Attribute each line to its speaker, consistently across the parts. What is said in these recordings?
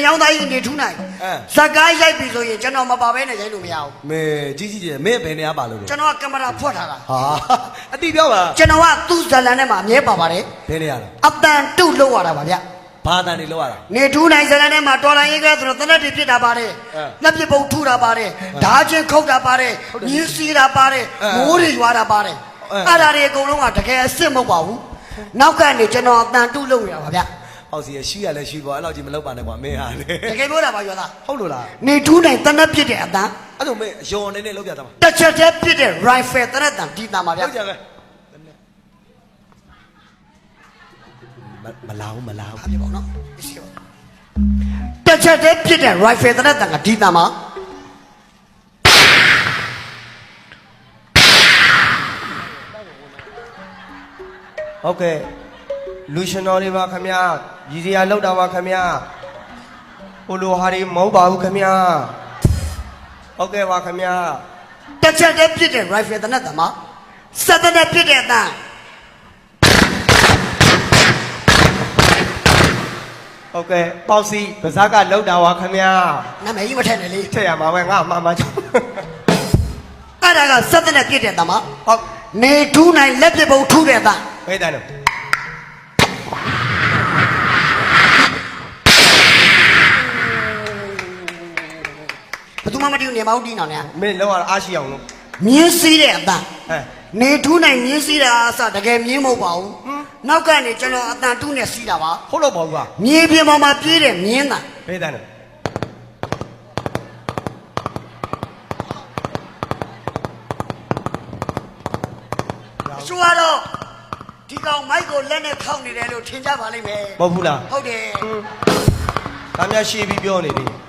Speaker 1: နေအောင်သားကြီးနေထူးနိုင်
Speaker 2: အဲ
Speaker 1: ဇက်ကားရိုက်ပြီဆိုရင်ကျွန်တော်မပါဘဲနဲ့ရိုက်လို့မရဘူး
Speaker 2: မေကြီးကြီးကြီးမင်းဘယ်နေရပါလို့လဲ
Speaker 1: ကျွန်တော်ကကင်မရာဖွက်ထားတာ
Speaker 2: ဟာအတိပြောပါ
Speaker 1: ကျွန်တော်ကသူ့ဇလန်ထဲမှာအမြဲပါပါတယ်
Speaker 2: ဘယ်နေရလဲ
Speaker 1: အတန်တုတ်လောက်ရတာပါဗျ
Speaker 2: ဘာတန်နေလောက်ရတာ
Speaker 1: နေထူးနိုင်ဇလန်ထဲမှာတော်လိုင်းရေးကဲဆိုတော့တနက်တွေဖြစ်တာပါတယ်
Speaker 2: အဲ
Speaker 1: လက်ပြပုံထူတာပါတယ်ဓာချင်းခုတ်တာပါတယ်မြင်းစီးတာပါတယ်
Speaker 2: အဲ
Speaker 1: မိုးတွေရွာတာပါတယ်
Speaker 2: အဲ
Speaker 1: အဲ့ဒါတွေအကုန်လုံးကတကယ်အစ်စ်မဟုတ်ပါဘူးနောက်ကနေကျွန်တော်အတန်တုတ်လောက်ရတာပါဗျ
Speaker 2: ဟောက်စီရရှိရလဲရှိပါအဲ့လောက်ကြီးမလောက်ပါနဲ့ကွာမင်းဟာလေ
Speaker 1: တကယ်ပြောတာပါရွာသား
Speaker 2: ဟုတ်လို့လား
Speaker 1: နေထူးနိုင်တနက်ဖြစ်တဲ့အတန်
Speaker 2: အဲ့လိုမင်းအယော်နေနေလောက်ပြတာပါ
Speaker 1: တစ်ချက်တည်းဖြစ်တဲ့ rifle တနက်တန်ဒီတန်ပါဗျ
Speaker 2: လောက်ကြပဲမမလာဘူးမလာဘူး
Speaker 1: အားပြပါဦးနော်ရှိပါတစ်ချက်တည်းဖြစ်တဲ့ rifle တနက်တန်ကဒီတန်ပါ
Speaker 3: ဟုတ်ကဲ့ လူရှင်တော်တွေပါခမရရည်စရာလောက်တာပါခမရဟိုလိုဟာတွေမဟုတ်ပါဘူးခမရဟုတ်ကဲ့ပါခမရ
Speaker 1: တစ်ချက်တည်းဖြစ်တဲ့ rifle တနက်တန်ပါစက်တည်းဖြစ်တဲ့အတန်
Speaker 3: ဟုတ်ကဲ့ပေါ့စီဗဇက်ကလောက်တာပါခမရ
Speaker 1: နာမည်ကြီးမထည့်နဲ့လေ
Speaker 3: ထည့်ရမှာပဲငါအမှန်မှန်ကြောင့်
Speaker 1: အဲ့ဒါကစက်တည်းဖြစ်တဲ့အတန်ပါ
Speaker 3: ဟုတ်
Speaker 1: နေထူးနိုင်လက်ပြပုံထူးတဲ့အတန်
Speaker 3: ဘယ်တန်းလို့
Speaker 1: ဘယ်သူမှမတီးဘူးနေမဟုတ်တီးနော်နေ
Speaker 3: မင်းလောက်ရအားရှိအောင်လို့
Speaker 1: မြင်းစည်းတဲ့အတန်
Speaker 3: ဟဲ့
Speaker 1: နေထူးနိုင်မြင်းစည်းတာအစတကယ်မြင်းမဟုတ်ပါဘူးနောက်ကနေကျွန်တော်အတန်တူးနဲ့စီးတာပါ
Speaker 3: ဟုတ်တော့ပါဘူးက
Speaker 1: မြေပြင်ပေါ်မှာပြေးတဲ့မြင်းတန်
Speaker 3: ဘယ်တန်းလို့
Speaker 1: အချို့ကတော့ဒီကောင်မိုက်ကိုလက်နဲ့ခောက်နေတယ်လို့ထင်ကြပါလိမ့်မယ်
Speaker 3: မဟုတ်ဘူးလား
Speaker 1: ဟုတ်တယ်
Speaker 3: ဒါများရှေ့ပြီးပြောနေတယ်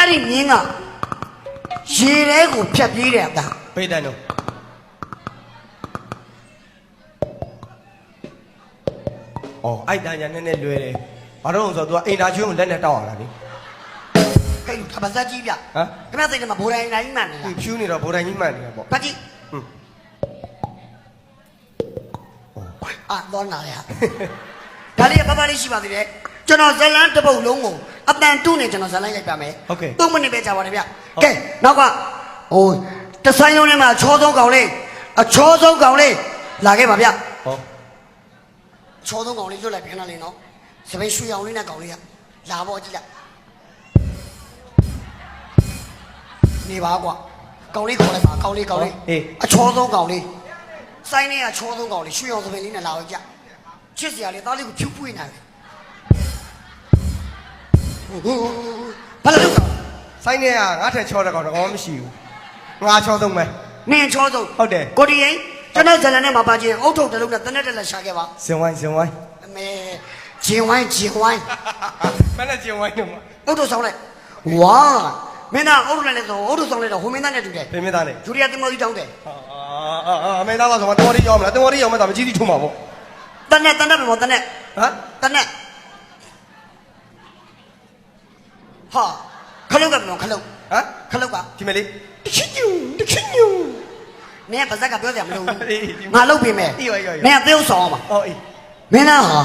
Speaker 1: အဲ့ဒီမြင်းကရေထဲကိုဖြတ်ပြေးတဲ့အတန်
Speaker 3: ဘယ်တန်းလို့အော်အဲ့တန်းညာနည်းနည်းလွယ်တယ်ဘာလို့လဲဆိုတော့ तू ကအိမ်သာကျွန်းကိုလက်နဲ့တောက်ရတာလေ
Speaker 1: ဟဲ့ခပါဇက်ကြီးဗျ
Speaker 3: ဟမ်
Speaker 1: ခမသိတယ်မှာဘိုးတိုင်းတိုင်းမှန်နေတာ
Speaker 3: ဒီဖြူနေတော့ဗိုလ်တိုင်းကြီးမှန်နေတာပေါ့
Speaker 1: ဘာကြီး
Speaker 3: ဟွန်း
Speaker 1: အာတော့နာရဒါလေးကပပလေးရှိပါသေးတယ်ကျွန်တော်ဇလန်းတစ်ပုတ်လုံးကို အတန်တူးနေကျွန်တော်ဇလန်းရိုက်ပါမယ်
Speaker 3: ဟုတ်ကဲ့
Speaker 1: 3မိနစ်ပဲကြာပါတယ်ဗျကဲနောက်ကဟိုတဆိုင်လုံးထဲမှာအချောဆုံးကောင်လေးအချောဆုံးကောင်လေးလာခဲ့ပါဗျ
Speaker 3: ဟော
Speaker 1: အချောဆုံးကောင်လေးရွတ်လိုက်ပြန်လာလေနော်စပိန်ရွှေအောင်လေးနဲ့ကောင်လေးကလာပေါ့ကြည့်လိုက်နေပါကွာကောင်လေးခေါ်လိုက်ပါကောင်လေးကောင်လေးအချောဆုံးကောင်လေးဆိုင်ထဲကအချောဆုံးကောင်လေးရွှေအောင်စပိန်လေးနဲ့လာတော့ကြချစ်စရာလေးသားလေးကိုဖြူပွေးနေတယ် ဘာလို့လဲ
Speaker 3: ဆိုင်းနေကငါထက်ချောတဲ့ကောင်တော့မှမရှိဘူးငါချောသုံးမယ်
Speaker 1: နင်းချောဆုံး
Speaker 3: ဟုတ်တယ်
Speaker 1: ကိုတီရင်ကျွန်တော်ဇလန်နဲ့မှာပါချင်းအုတ်ထုပ်တစ်လုံးနဲ့တနက်တက်လက်ရှာခဲ့ပါ
Speaker 3: ဇင်ဝိုင်းဇင်ဝိုင်း
Speaker 1: အမေဂျင်ဝိုင်းဂျင်ဝိုင်း
Speaker 3: မနဲ့ဇင်ဝိုင်းတော့မ
Speaker 1: အုတ်ထုပ်ဆောင်လိုက်ဝါမင်းသားအုတ်ထုပ်နဲ့လည်းဆိုအုတ်ထုပ်ဆောင်လိုက်တော့ဟိုမင်းသားနဲ့တူတယ်
Speaker 3: ဖေမင်းသားနဲ့
Speaker 1: ဂျူရီယာတင်မောကြီးတောင်းတယ်
Speaker 3: အာအာအမေသားကဆိုမတော်ရီရောက်မလားတော်ရီရောက်မှသာမကြီးကြီးထုံးမှာပေါ့
Speaker 1: တနက်တနက်ပဲမောတနက်
Speaker 3: ဟမ်
Speaker 1: တနက် ဟာခလုတ်ကမလို့ခလုတ်
Speaker 3: ဟမ်
Speaker 1: ခလုတ်က
Speaker 3: ဒီမဲ့လေး
Speaker 1: တချင်ညူတချင်ညူမင်းကပါဇက်ကပြောကြမလို့ငါလုတ်ပြီမဲ့မင်းကသေုပ်ဆောင်အောင်ပါ
Speaker 3: ဟုတ်အေး
Speaker 1: မင်းသားဟာ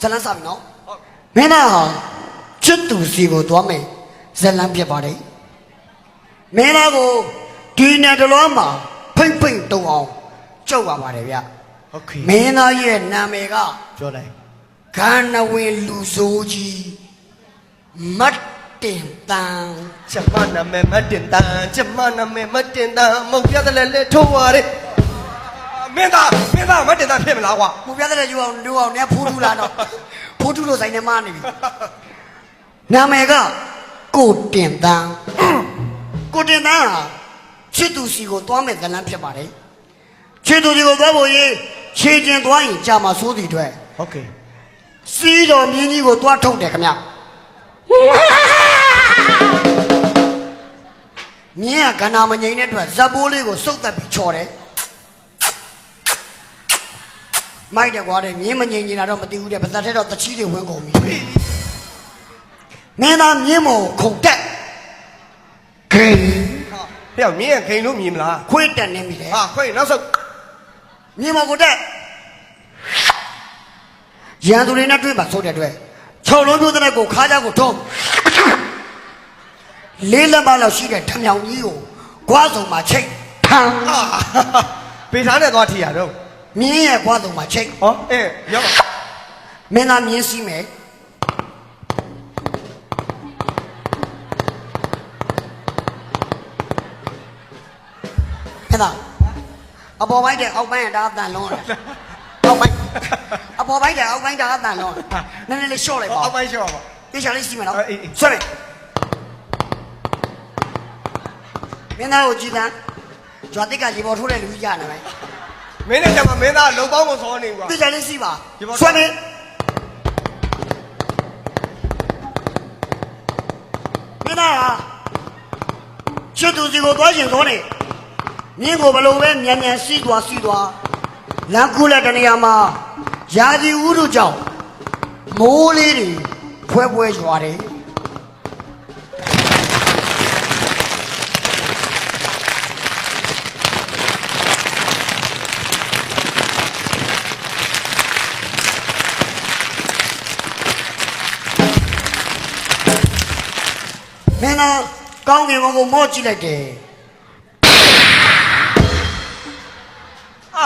Speaker 1: ဇလန်းစားပြီနော်မင်းသားဟာချွတ်သူစီကိုသွားမယ်ဇလန်းဖြစ်ပါတယ်မင်းသားကိုဒီနယ်တလောမှာဖိမ့်ဖိမ့်တုံအောင်ကြောက်ပါပါတယ်ဗျ
Speaker 3: ဟုတ်ကဲ့
Speaker 1: မင်းသားရဲ့နာမည်က
Speaker 3: ပြောလိုက်
Speaker 1: ခန္ဓာဝင်လူဆိုးကြီး မတ်တင်တန်
Speaker 3: ကျမနာမည်မတ်တင်တန်ကျမနာမည်မတ်တင်တန်မုတ်ပြတဲ့လက်လက်ထိုးပါရဲမင်းသားမင်းသားမတ်တင်တန်ဖြစ်မလားကွာ
Speaker 1: မုတ်ပြတဲ့လက်ယူအောင်လူအောင်နဲ့ဖိုးထူလာတော့ဖိုးထူလို့ဆိုင်နေမှနေပြီနာမည်ကကိုတင်တန်ကိုတင်တန်ဟာချစ်သူစီကိုသွားမဲ့ဇလန်းဖြစ်ပါတယ်ချစ်သူစီကိုသွားဖို့ရင်ခြေကျင်သွားရင်ကြာမှာစိုးသည့်အတွက်
Speaker 3: ဟုတ်ကဲ့
Speaker 1: စီးတော်မြင်းကြီးကိုသွားထုတ်တယ်ခင်ဗျာ မြင်းကကနာမငိမ့်တဲ့အတွက်ဇက်ပိုးလေးကိုစုပ်တက်ပြီးချော်တယ်မိုက်တယ်ကွာတဲ့မြင်းမငိမ့်နေတာတော့မသိဘူးတဲ့ဗဇက်ထဲတော့တချီးတွေဝင်ကုန်ပြီမင်းသားမြင်းမောခုန်တက်ဂိမ်း
Speaker 3: ဖျောက်မြင်းကဂိန်လို့မြင်မလား
Speaker 1: ခွေးတက်နေပြီလေ
Speaker 3: ဟာခွေနောက်ဆုတ်
Speaker 1: မြင်းမောကိုတက်ရန်သူတွေနဲ့တွေ့ပါဆိုတဲ့အတွက် ခြ6လုံးပြိုးတဲ့ကိုခါကြကိုထုံးလေးလက်မလောက်ရှိတဲ့ထမြောင်ကြီးကိုကွာစုံမှာချိတ်ထမ်း
Speaker 3: အာပေထားနဲ့သွားထီရတော့
Speaker 1: မြင်းရဲ့ကွာစုံမှာချိတ်
Speaker 3: ဟောအေးရောက်ပါ
Speaker 1: မင်းသားမြင်းစီးမယ်ဟဲ့လားအပေါ်ပိုင်းတဲ့အောက်ပိုင်းကဒါအတန်လုံးတယ်အောက်ပိုင်း အပေါ်ပိုင်းတဲ့အောက်ပိုင်းဒါအတန်လုံးနည်းနည်းလေးရှော့လိုက်ပါ
Speaker 3: အောက်ပိုင်းရှော့ပါ
Speaker 1: တေချာလေးစီးမယ်နော်
Speaker 3: အေးအေး
Speaker 1: ဆွဲမယ်မင်းသားကိုကြည်တန်းကြွားတိတ်ကရေပေါ်ထိုးတဲ့လူကြီးရနေမယ်
Speaker 3: မင်းနဲ့ကြမှာမင်းသားလုံပေါင်းကိုစောနေကွာ
Speaker 1: တေချာလေးစီးပါ
Speaker 3: ရေပေါ်
Speaker 1: ဆွဲမယ်မင်းသားဟာချစ်သူစီကိုသွားရှင်သွားနေမြင်းကိုဘလို့ပဲမြန်မြန်စီးသွားစီးသွားလမ်းကူးလက်တနေရာမှာ ယာကြီးဥရုကြောင့်မိုးလေးတွေဖွဲဖွဲရွာတယ်မင်းသားကောင်းကင်ဘုံကိုမော့ကြည့်လိုက်တယ်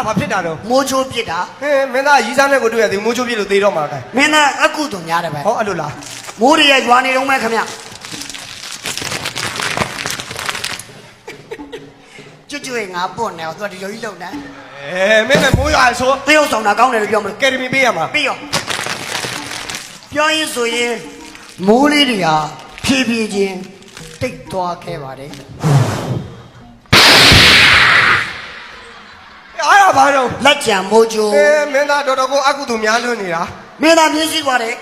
Speaker 3: ဘာဖြစ်တာတော့
Speaker 1: မိုးချိုးပြစ်တာ
Speaker 3: ဟဲမင်းသားရီးစားနဲ့ကိုတွေ့ရသေးမိုးချိုးပြလို့သေးတော့မှာကဲ
Speaker 1: မင်းသားအကုတုံများတယ်ပဲ
Speaker 3: ဟောအဲ့လိုလား
Speaker 1: မိုးရရွာနေတော့မဲ့ခမကျွတ်ကျွတ်ငါပွန်နေတော့သူကဒီလိုကြီးလုံနေ
Speaker 3: အဲမင်းနဲ့မိုးရွာဆို
Speaker 1: တရုတ်ဆောင်တာကောင်းတယ်လို့ပြောမလို့
Speaker 3: ကယ်ဒမီပေးရမှာ
Speaker 1: ပြီးရောပြောရင်ဆိုရင်မိုးလေးတွေဟာဖြည်းဖြည်းချင်းတိတ်သွားခဲ့ပါတယ်
Speaker 3: အားရပါတော့
Speaker 1: လက်ကြံမိုးချိုး
Speaker 3: အဲမင်းသားတော်တော်ကိုအကုသူများလွန်းနေတာ
Speaker 1: မင်းသားမြင်းစည်းသွားတယ်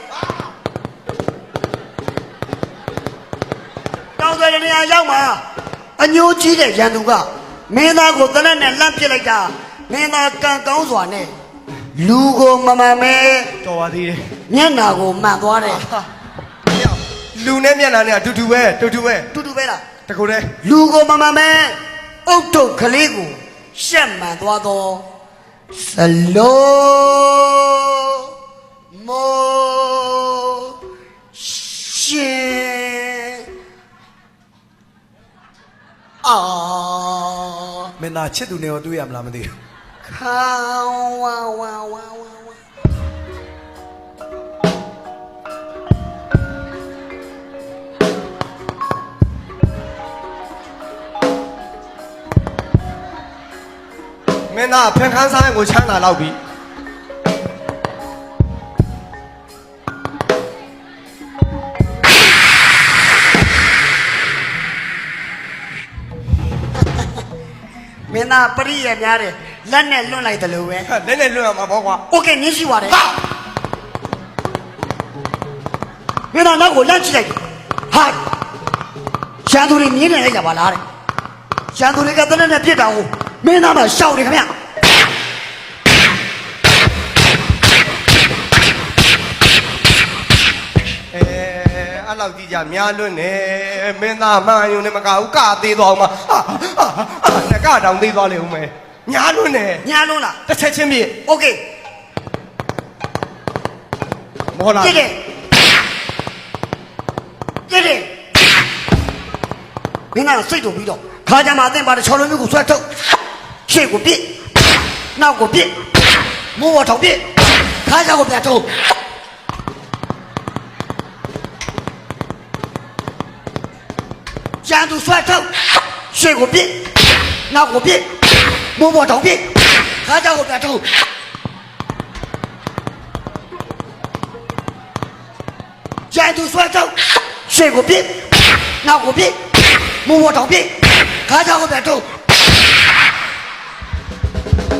Speaker 1: တောင်တယ်နေရာရောက်မှာအညိုးကြီးတဲ့ရန်သူကမင်းသားကိုတနက်နဲ့လှမ်းပစ်လိုက်တာမင်းသားကံကောင်းစွာနဲ့လူကိုမမှန်မဲ
Speaker 3: တော်ပါသေးတယ်
Speaker 1: မျက်နာကိုမှန်သွားတယ်
Speaker 3: ဟာမြောက်လူနဲ့မျက်နှာနဲ့အတူတူပဲတူတူပဲ
Speaker 1: တူတူပဲလား
Speaker 3: တကူတည်း
Speaker 1: လူကိုမမှန်မဲအုတ်ထုတ်ကလေးကို ရှက်မှန်သွားတော့စလုံးမောရှင်အာ
Speaker 2: မင်းသားချစ်သူနဲ့ရောတွေ့ရမလားမသိဘူး
Speaker 1: ခေါဝဝဝဝ
Speaker 3: င်းသားဖန်ခန်းစားရင်ကိုချမ်းသာတော့ပြီ
Speaker 1: မင်းသားပရိယများတယ်လက်နဲ့လွတ်လိုက်တယ်လို့ပဲ
Speaker 3: ဟဲ့နည်းနည်းလွတ်ရမှာပေါ့ကွာ
Speaker 1: โอเคနင်းရှိပါတယ်မင်းသားနောက်ကိုလန့်ကြည့်လိုက်ဟာရန်သူတွေမြင်းနေလိုက်ကြပါလားတဲ့ရန်သူတွေကတနက်နဲ့ပြစ်တာကိုမင်းသားမှရှောက်တယ်ခင်ဗျ
Speaker 3: အဲ့လောက်ကြီးကြများလွတ်နေမင်းသားမှန်ယုံနဲ့မကဘူးကသေးသွားအောင်မအာအာအာငကတောင်သေးသွားလေဦးမယ်များလွတ်နေ
Speaker 1: ညာလုံးလား
Speaker 3: တစ်ချက်ချင်းပြည့်
Speaker 1: โอเค
Speaker 3: မောလာ
Speaker 1: ပြစ်တယ်ပြစ်တယ်မင်းသားစိတ်တူပြီးတော့ခါကြမှာအသင်ပါတယ်ချော်လုံးမျိုးကိုဆွဲထုတ်ရှေ့ကိုပြစ်နောက်ကိုပြစ်မိုးပေါ်ထောင်ပြစ်ခါကြကိုပြန်ထုတ် ကျန်သူဆွဲထုတ်ရှေ့ကိုပြစ်နောက်ကိုပြစ်မိုးပေါ်တောင်ပြစ်ခါကြောက်ကိုပြတ်ထုတ်ကျန်သူဆွဲထုတ်ရှေ့ကိုပြစ်နောက်ကိုပြစ်မိုးပေါ်တောင်ပြစ်ခါကြောက်ကိုပြတ်ထုတ်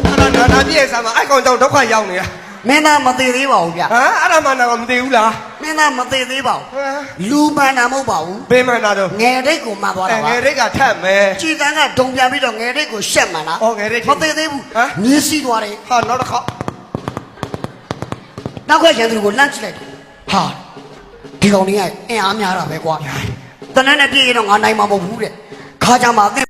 Speaker 3: အဲ့ဒါနာနာပြည့်စားမှာအဲ့ကောင်ကြောင့်ဒုက္ခရောက်နေတာ
Speaker 1: မင်းသားမသေးသေးပါဘူးဗျ
Speaker 3: ဟမ်အဲ့ဒါမှနာကမသိဘူးလား
Speaker 1: မင်းသားမသေးသေးပါဘူး
Speaker 3: ဟမ်
Speaker 1: လူမှန်တာမဟုတ်ပါဘူး
Speaker 3: ဘယ်မှန်တာတော့
Speaker 1: ငယ်တိတ်ကိုမှန်သွား
Speaker 3: အဲ
Speaker 1: တာပါ
Speaker 3: ငယ်ရိတ်ကထက်မယ်
Speaker 1: ကြည်တန်းကဒုံပြန်ပြီးတော့ငယ်တိတ်ကိုရှက်မှန်လား
Speaker 3: အော်ငယ်ရိတ်
Speaker 1: မသေးသေးဘူး
Speaker 3: ဟမ်
Speaker 1: မြင်းစီးသွားတယ်
Speaker 3: ဟာနောက်တစ်ခါ
Speaker 1: နောက်ကရန်သူကိုလန့်ကြည့်လိုက်တယ်ဟာဒီကောင်ကြီးကအင်အားများတာပဲကွာတနက်နဲ့ပြည့်ရင်တော့ငါနိုင်မှာမဟုတ်ဘူးတဲ့ခါကြမှာအသင်